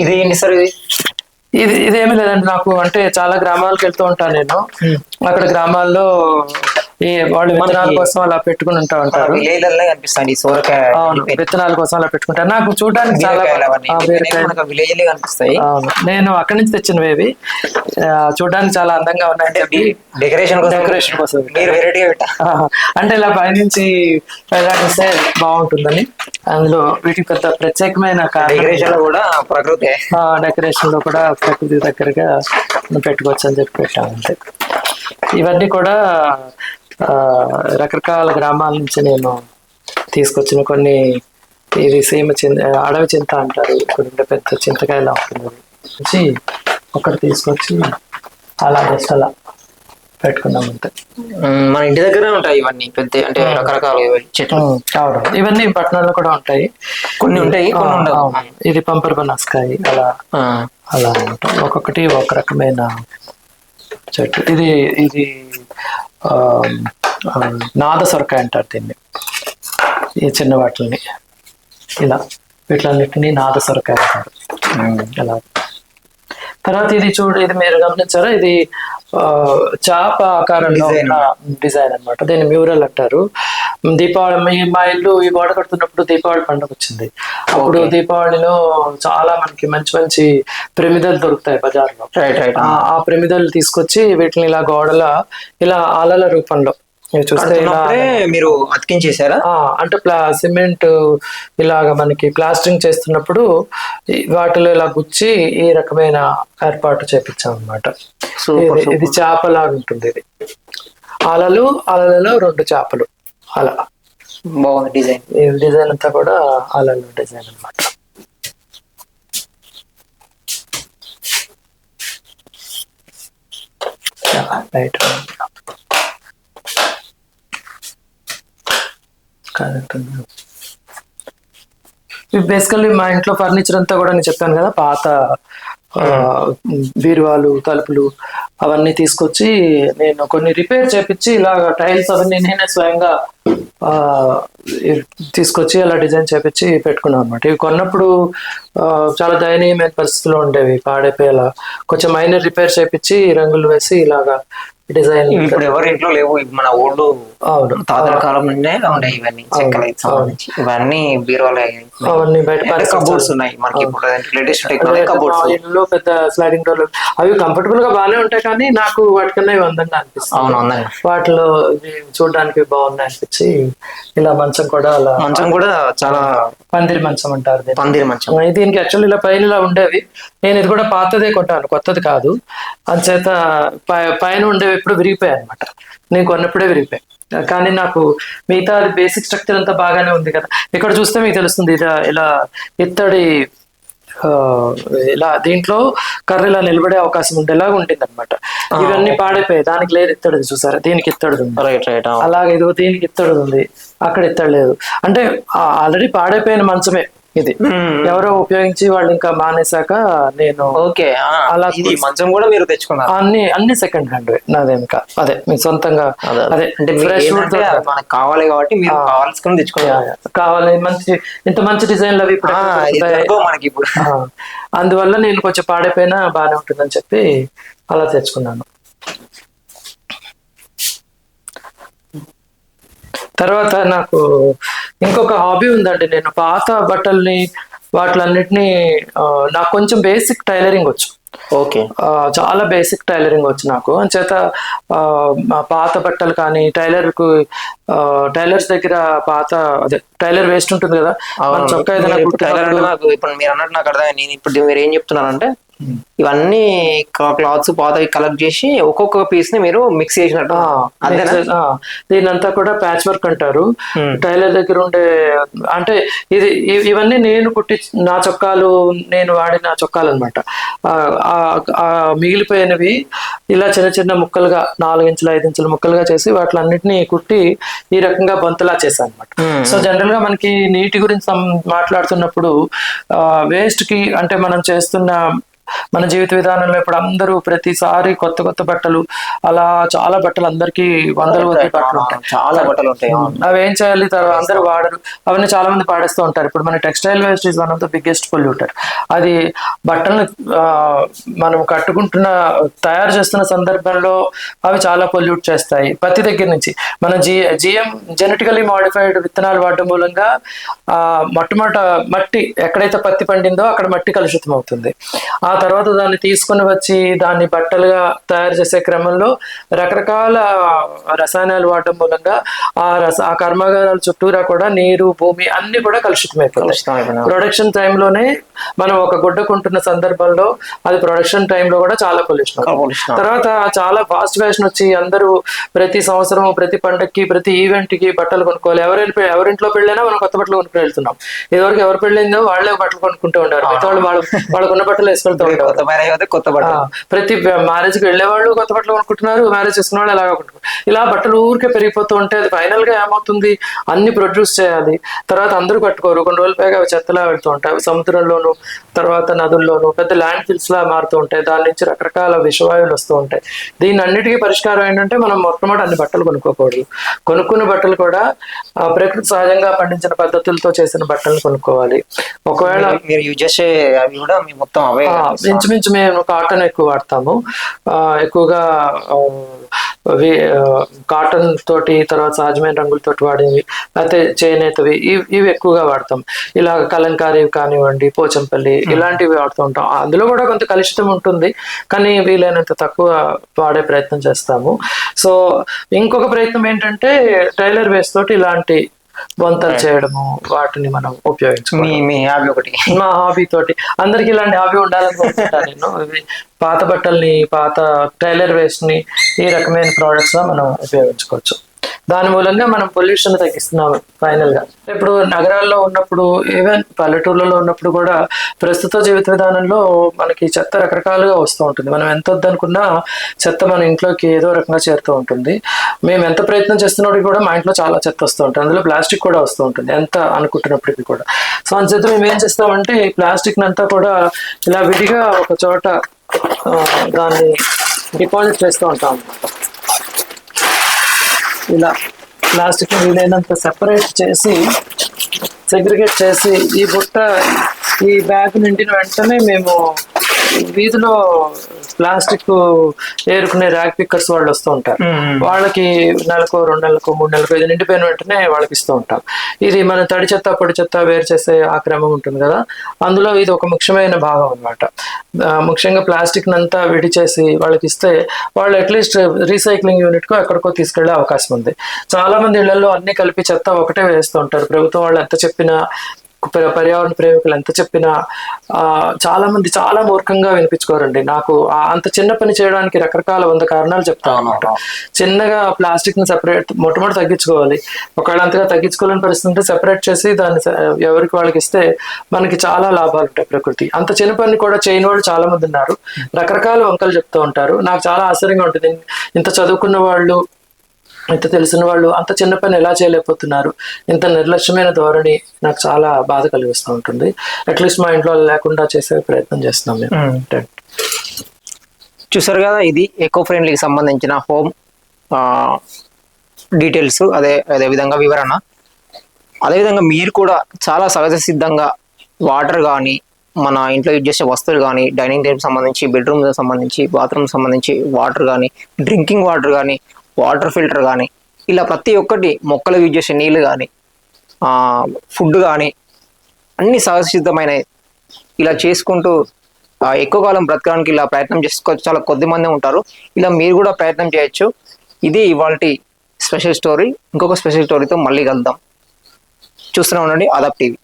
ఇది ఏంటి సార్ ఇది? ఇది ఇదేమీ లేదండి నాకు అంటే చాలా గ్రామాలకు వెళ్తూ ఉంటాను నేను. అక్కడ గ్రామాల్లో ఈ వాళ్ళు విత్తనాల కోసం అలా పెట్టుకుని ఉంటా ఉంటారు. విలేజ్లలో కనిపిస్తాయి ఈ సోరకాయ అవును విత్తనాల కోసం అలా పెట్టుకుంటారు. నాకు చూడడానికి చాలా విలేజ్ కనిపిస్తాయి. నేను అక్కడి నుంచి తెచ్చినవి చూడడానికి చాలా అందంగా ఉన్నాయండి అవి డెకరేషన్ కోసం డెకరేషన్ కోసం మీరు వెరైటీగా పెట్టా? ఆహా. అంటే ఇలా పైనుంచి వేలాడిస్తే బాగుంటుందని. అందులో వీటికి పెద్ద ప్రత్యేకమైన డెకరేషన్లో కూడా ప్రకృతి. డెకరేషన్లో కూడా ప్రకృతి దగ్గరగా పెట్టుకోవచ్చు అని చెప్పి పెట్టాము అంతే ఇవన్నీ కూడా రకరకాల గ్రామాల నుంచి నేను తీసుకొచ్చిన కొన్ని ఇది సీమ చింత అడవి చింత అంటారు. ఉండే పెద్ద చింతకాయలా ఉంటుంది. వచ్చి ఒకటి తీసుకొచ్చి అలా జస్ట్ అలా పెట్టుకున్నాం అంతే. మన ఇంటి దగ్గర ఉంటాయి ఇవన్నీ పెద్ద అంటే రకరకాల చెట్లు. అవును. ఇవన్నీ పట్టణాల్లో కూడా ఉంటాయి. కొన్ని ఉంటాయి కొన్ని ఉండవు. ఇది పంపర్ బనాస్కాయ అలా అలా ఒక్కొక్కటి ఒక రకమైన చెట్టు. ఇది ఇది నాద సొరకాయ అంటారు దీన్ని. ఈ చిన్న వాటిని ఇలా వీటిలన్నిటిని నాద సొరకాయ అంటారు. అలా తర్వాత ఇది చూడు ఇది మీరు గమనించారా? ఇది ఆ, చాప ఆకారంలో. ఉన్న డిజైన్ అన్నమాట. దీన్ని మ్యూరల్ అంటారు. దీపావళి మీ- ఇల్లు ఈ గోడ కడుతున్నప్పుడు దీపావళి పండుగ వచ్చింది. అప్పుడు దీపావళిలో చాలా మనకి మంచి మంచి ప్రమిదలు దొరుకుతాయి బజార్లో. ఆ ప్రమిదలు తీసుకొచ్చి వీటిని ఇలా గోడల ఇలా ఆలల రూపంలో. మీరు చూస్తే మీరు అతికించేసారా అంటే ప్లా సిమెంట్ ఇలాగ మనకి ప్లాస్టరింగ్ చేస్తున్నప్పుడు వాటిలో ఇలా గుచ్చి ఈ రకమైన ఏర్పాటు చేపించాం అనమాట ఇది చేపలాగా ఉంటుంది ఇది. అలలు అలలలో రెండు చేపలు. అలా. బాగుంది డిజైన్. డిజైన్ అంతా కూడా అలలు డిజైన్ అనమాట రైట్ బేసికల్లీ మా ఇంట్లో ఫర్నిచర్ అంతా కూడా నేను చెప్పాను కదా పాత బీరువాలు తలుపులు అవన్నీ తీసుకొచ్చి నేను కొన్ని రిపేర్ చేపించి ఇలా టైల్స్ అవన్నీ నేనే స్వయంగా ఆ, తీసుకొచ్చి అలా డిజైన్ చేపించి పెట్టుకున్నాను అనమాట ఇవి కొన్నప్పుడు చాలా దయనీయమైన పరిస్థితులు ఉండేవి పాడైపోయేలా. కొంచెం మైనర్ రిపేర్ చేపించి రంగులు వేసి ఇలాగా డిజైన్ ఇప్పుడు ఎవరి ఇంట్లో లేవు మన ఓల్డ్ తాతల కాలం నుండే ఉన్నాయి ఇవన్నీ చెక్కలకి సంబంధించి. ఇవన్నీ బీరోలు అవన్నీ బయట కబోర్డ్స్ ఉన్నాయి మనకి ఇప్పుడు లేటెస్ట్ టెక్నాలజీ కబోర్డ్స్ ఇల్లు పెద్ద స్లైడింగ్ డోర్లు అవి కంఫర్టబుల్గా బాగానే ఉంటాయి కానీ నాకు వాటికన్నా ఇవి అందంగా అనిపిస్తుంది అవును వాటిలో ఇవి చూడడానికి బాగున్నాయి అనిపించి ఇలా మంచం కూడా అలా మంచం కూడా చాలా పందిరి మంచం అంటారు. పందిరి మంచం. దీనికి యాక్చువల్లీ ఇలా పైన ఇలా ఉండేవి. నేను ఇది కూడా పాతదే కొంటాను కొత్తది కాదు. అంచేత పైన ఉండేవి ఎప్పుడు విరిగిపోయాయి అనమాట నేను కొన్నప్పుడే విరిగిపోయాయి. కానీ నాకు మిగతా బేసిక్ స్ట్రక్చర్ అంతా బాగానే ఉంది కదా. ఇక్కడ చూస్తే మీకు తెలుస్తుంది ఇలా ఇలా ఇత్తడి ఆ, ఇలా దీంట్లో కర్ర ఇలా నిలబడే అవకాశం ఉండేలాగా ఉంటుంది అనమాట ఇవన్నీ పాడైపోయాయి. దానికి లేదు ఇత్తడిది చూసారా? దీనికి ఇత్తడిది ఉంది. రైట్ రైట్ అలాగే ఇదిగో దీనికి ఇత్తడి ఉంది. అక్కడ ఇత్తడి లేదు. అంటే ఆల్రెడీ పాడైపోయిన మంచమే. ఇది. ఎవరో ఉపయోగించి వాళ్ళు ఇంకా మానేశాక నేను ఓకే అలా మంచం కూడా మీరు తెచ్చుకున్నారు. అన్ని అన్ని సెకండ్ హ్యాండ్ నాదే ఇంకా అదే మీ సొంతంగా అదే. అంటే మనకు కావాలి కాబట్టి మీరు కావాల్సుకుని తెచ్చుకున్నారు. కావాలి మంచి ఇంత మంచి డిజైన్లు అవి ఇప్పుడు మనకి ఇప్పుడు. అందువల్ల నేను కొంచెం పాడైపోయినా బాగానే ఉంటుందని చెప్పి అలా తెచ్చుకున్నాను. తర్వాత నాకు ఇంకొక హాబీ ఉందండి నేను పాత బట్టల్ని వాటిలన్నిటినీ నాకు కొంచెం బేసిక్ టైలరింగ్ వచ్చు. ఓకే. చాలా బేసిక్ టైలరింగ్ వచ్చు నాకు. అంచేత పాత బట్టలు కానీ టైలర్కు టైలర్స్ దగ్గర పాత అదే టైలర్ వేస్ట్ ఉంటుంది కదా. చొక్కా ఏదైనా ఇప్పుడు మీరు అన్నట్టు నాకు అర్థం నేను ఇప్పుడు మీరు ఏం చెప్తున్నారంటే ఇవన్నీ క్లాత్స్ పాతవి కలెక్ట్ చేసి ఒక్కొక్క పీస్ని మీరు మిక్స్ చేసినట్టు. ఆ, దీనంతా కూడా ప్యాచ్ వర్క్ అంటారు. Hmm. టైలర్ దగ్గర ఉండే అంటే ఇది ఇవన్నీ నేను కుట్టి నా చొక్కాలు నేను వాడిన చొక్కాలు అనమాట మిగిలిపోయినవి ఇలా చిన్న చిన్న ముక్కలుగా నాలుగు ఇంచుల ఐదు ఇంచుల ముక్కలుగా చేసి వాటిలన్నిటిని కుట్టి ఈ రకంగా బొంతలా చేశాను అనమాట Hmm. సో జనరల్గా మనకి నీటి గురించి మాట్లాడుతున్నప్పుడు వేస్ట్కి అంటే మనం చేస్తున్న మన జీవిత విధానంలో ఇప్పుడు అందరూ ప్రతిసారి కొత్త కొత్త బట్టలు అలా చాలా బట్టలు అందరికీ వందల కొద్ది బట్టలు ఉంటాయి. చాలా బట్టలు ఉంటాయి. అవి ఏం చేయాలి? తర్వాత అందరూ వాడరు. అవన్నీ చాలా మంది పాడేస్తూ ఉంటారు. ఇప్పుడు మన textile waste is one of the biggest polluter. అది బట్టలను మనం కట్టుకుంటున్న తయారు చేస్తున్న సందర్భంలో అవి చాలా పొల్యూట్ చేస్తాయి. పత్తి దగ్గర నుంచి. మన జి జిఎం జెనెటికలీ మాడిఫైడ్ విత్తనాలు వాడడం మూలంగా ఆ మొట్టమొదట మట్టి ఎక్కడైతే పత్తి పండిందో అక్కడ మట్టి కలుషితం అవుతుంది ఆ తర్వాత దాన్ని తీసుకుని వచ్చి దాన్ని బట్టలుగా తయారు చేసే క్రమంలో రకరకాల రసాయనాలు వాడడం మూలంగా ఆ రస ఆ కర్మాగారాల చుట్టూరా కూడా నీరు భూమి అన్ని కూడా కలుషితం కలుషితం అయిపోయినా. ప్రొడక్షన్ టైంలోనే మనం ఒక గుడ్డ కొంటున్న సందర్భంలో అది ప్రొడక్షన్ టైంలో కూడా చాలా పొల్యూషన్ Pollution. తర్వాత చాలా ఫాస్ట్ ఫ్యాషన్ వచ్చి అందరూ ప్రతి సంవత్సరం ప్రతి పండక్కి ప్రతి ఈవెంట్కి బట్టలు కొనుక్కోవాలి. ఎవరైనా పె- ఎవరింట్లో పెళ్ళైనా మనం కొత్త బట్టలు కొనుక్కుని వెళ్తున్నాం. ఇదివరకు ఎవరు పెళ్ళైందో వాళ్ళే బట్టలు కొనుక్కుంటూ ఉంటారు మిగతా వాళ్ళు వాళ్ళు వాళ్ళకున్న బట్టలు వేసుకెళ్తూ కొత్త మ్యారేజ్ అయితే కొత్త బట్టలు ఆ, ప్రతి మ్యారేజ్కి వెళ్ళే వాళ్ళు కొత్త బట్టలు కొనుక్కుంటున్నారు మ్యారేజ్ చేసుకున్న వాళ్ళు ఎలాగ కొనుక్కుంటారు ఇలా బట్టలు ఊరికే పెరిగిపోతూ ఉంటే అది ఫైనల్గా ఏమవుతుంది? అన్ని ప్రొడ్యూస్ చేయాలి. తర్వాత అందరూ కట్టుకోరు. కొన్ని రోజుల పైగా అవి చెత్తలా వెళ్తూ ఉంటాయి. సముద్రంలోను తర్వాత నదుల్లోను పెద్ద ల్యాండ్ ఫిల్స్ లా మారుతూ ఉంటాయి. దాని నుంచి రకరకాల విషవాయువులు వస్తూ ఉంటాయి. దీని అన్నిటికీ పరిష్కారం ఏంటంటే మనం మొట్టమొదటి అన్ని బట్టలు కొనుక్కోకూడదు. కొనుక్కున్న బట్టలు కూడా ఆ, ప్రకృతి సహజంగా పండించిన పద్ధతులతో చేసిన బట్టలు కొనుక్కోవాలి. ఒకవేళ మీరు యూజ్ చేసే అవి కూడా మీ మొత్తం అవే. ఇంచుమించు మేము కాటన్ ఎక్కువ వాడతాము ఎక్కువగా కాటన్ తోటి తర్వాత సహజమైన రంగులతోటి వాడేవి అయితే చేనేతవి ఇవి ఇవి ఎక్కువగా వాడతాం. ఇలా కలంకారీ కానివ్వండి పోచంపల్లి ఇలాంటివి వాడుతూ ఉంటాం. అందులో కూడా కొంత కలుషితం ఉంటుంది కానీ వీలైనంత తక్కువ వాడే ప్రయత్నం చేస్తాము. సో ఇంకొక ప్రయత్నం ఏంటంటే టైలర్ వేస్ తోటి ఇలాంటి వంతలు చేయడము వాటిని మనం ఉపయోగించుకోవాలి మీ ఒకటి. మా హాబీ తోటి. అందరికి ఇలాంటి హాబీ ఉండాలని కోరుకుంటాను నేను. పాత బట్టల్ని పాత టైలర్ వేస్ట్ని ఈ రకమైన ప్రోడక్ట్స్ మనం ఉపయోగించుకోవచ్చు. దాని మూలంగా మనం పొల్యూషన్ తగ్గిస్తున్నాం ఫైనల్గా. ఇప్పుడు నగరాల్లో ఉన్నప్పుడు ఈవెన్ పల్లెటూర్లలో ఉన్నప్పుడు కూడా ప్రస్తుత జీవిత విధానంలో మనకి చెత్త రకరకాలుగా వస్తూ ఉంటుంది. మనం ఎంత వద్దనుకున్నా చెత్త మన ఇంట్లోకి ఏదో రకంగా చేరుతూ ఉంటుంది. మేము ఎంత ప్రయత్నం చేస్తున్నప్పటికీ కూడా మా ఇంట్లో చాలా చెత్త వస్తూ ఉంటుంది. అందులో ప్లాస్టిక్ కూడా వస్తూ ఉంటుంది ఎంత అనుకుంటున్నప్పటికీ కూడా. సో అంచేత మేము ఏం చేస్తామంటే ఈ ప్లాస్టిక్ అంతా కూడా ఇలా విడిగా ఒక చోట దాన్ని డిపాజిట్ చేస్తూ ఉంటాం. ఇలా ప్లాస్టిక్ వీలైనంత సెపరేట్ చేసి సెగ్రిగేట్ చేసి ఈ బుట్ట ఈ బ్యాగ్ నిండిన వెంటనే మేము వీధిలో ప్లాస్టిక్ ఏరుకునే ర్యాక్ పిక్కర్స్ వాళ్ళు వస్తూ ఉంటారు. వాళ్ళకి నెలకు రెండు నెలలకు మూడు నెలలకు ఇది నిండిపోయిన వెంటనే వాళ్ళకి ఇస్తూ ఉంటాం. ఇది మన తడి చెత్త పొడి చెత్త వేరు చేసే ఆ క్రమం ఉంటుంది కదా. అందులో ఇది ఒక ముఖ్యమైన భాగం అనమాట ముఖ్యంగా ప్లాస్టిక్ అంతా విడి చేసి వాళ్ళకి ఇస్తే వాళ్ళు అట్లీస్ట్ రీసైక్లింగ్ యూనిట్కు ఎక్కడికో తీసుకెళ్ళే అవకాశం ఉంది. చాలా మంది ఇళ్ళలో అన్ని కలిపి చెత్త ఒకటే వేస్తూ ఉంటారు. ప్రభుత్వం వాళ్ళు ఎంత చెప్పినా పర్యావరణ ప్రేమికులు ఎంత చెప్పినా చాలా మంది చాలా మూర్ఖంగా వినిపించుకోరండి. నాకు అంత చిన్న పని చేయడానికి రకరకాల వంద కారణాలు చెప్తాను అనమాట చిన్నగా ప్లాస్టిక్ని సెపరేట్ మొట్టమొదటి తగ్గించుకోవాలి. ఒకవేళ అంతగా తగ్గించుకోలేని పరిస్థితి ఉంటే సెపరేట్ చేసి దాన్ని ఎవరికి వాళ్ళకి ఇస్తే మనకి చాలా లాభాలు ఉంటాయి ప్రకృతి. అంత చిన్న పని కూడా చేయని వాళ్ళు చాలా మంది ఉన్నారు. రకరకాల వంకలు చెప్తూ ఉంటారు. నాకు చాలా ఆశ్చర్యంగా ఉంటుంది. ఇంత చదువుకున్న వాళ్ళు ఇంత తెలిసిన వాళ్ళు అంత చిన్న పని ఎలా చేయలేకపోతున్నారు? ఇంత నిర్లక్ష్యమైన ధోరణి నాకు చాలా బాధ కలిగిస్తూ ఉంటుంది. అట్లీస్ట్ మా ఇంట్లో లేకుండా చేసే ప్రయత్నం చేస్తున్నాం మేము. చూసారు కదా ఇది ఎకో ఫ్రెండ్లీకి సంబంధించిన హోమ్ డీటెయిల్స్ అదే అదే విధంగా వివరణ. అదేవిధంగా మీరు కూడా చాలా సహజ సిద్ధంగా వాటర్ కానీ మన ఇంట్లో యూజ్ చేసే వస్తువులు కానీ డైనింగ్ టేబుల్ సంబంధించి బెడ్రూమ్ సంబంధించి బాత్రూమ్ సంబంధించి వాటర్ కానీ డ్రింకింగ్ వాటర్ కానీ వాటర్ ఫిల్టర్ కానీ ఇలా ప్రతి ఒక్కటి మొక్కలు యూజ్ చేసే నీళ్ళు కానీ ఫుడ్ కానీ అన్ని సహజసిద్ధమైనవి ఇలా చేసుకుంటూ ఎక్కువ కాలం బ్రతకడానికి ఇలా ప్రయత్నం చేసుకోవచ్చు చాలా కొద్ది మంది ఉంటారు. ఇలా మీరు కూడా ప్రయత్నం చేయొచ్చు. ఇది ఇవాళ స్పెషల్ స్టోరీ. ఇంకొక స్పెషల్ స్టోరీతో మళ్ళీ కలుద్దాం. చూస్తూనే ఉండండి. అదప్ టీవీ.